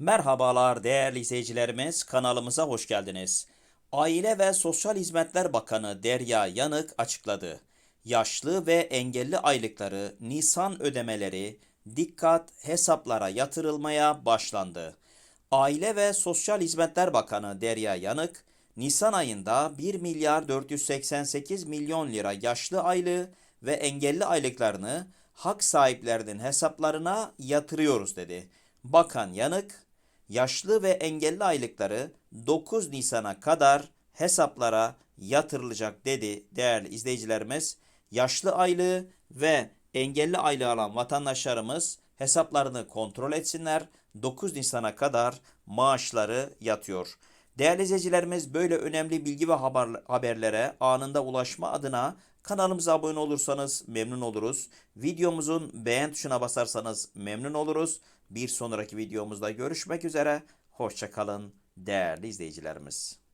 Merhabalar değerli izleyicilerimiz kanalımıza hoş geldiniz. Aile ve Sosyal Hizmetler Bakanı Derya Yanık açıkladı. Yaşlı ve engelli aylıkları Nisan ödemeleri dikkat hesaplara yatırılmaya başlandı. Aile ve Sosyal Hizmetler Bakanı Derya Yanık, Nisan ayında 1 milyar 488 milyon lira yaşlı aylığı ve engelli aylıklarını hak sahiplerinin hesaplarına yatırıyoruz dedi. Bakan Yanık, yaşlı ve engelli aylıkları 9 Nisan'a kadar hesaplara yatırılacak dedi değerli izleyicilerimiz. Yaşlı aylığı ve engelli aylığı alan vatandaşlarımız hesaplarını kontrol etsinler. 9 Nisan'a kadar maaşları yatıyor. Değerli izleyicilerimiz böyle önemli bilgi ve haber, haberlere anında ulaşma adına kanalımıza abone olursanız memnun oluruz. Videomuzun beğen tuşuna basarsanız memnun oluruz. Bir sonraki videomuzda görüşmek üzere. Hoşçakalın değerli izleyicilerimiz.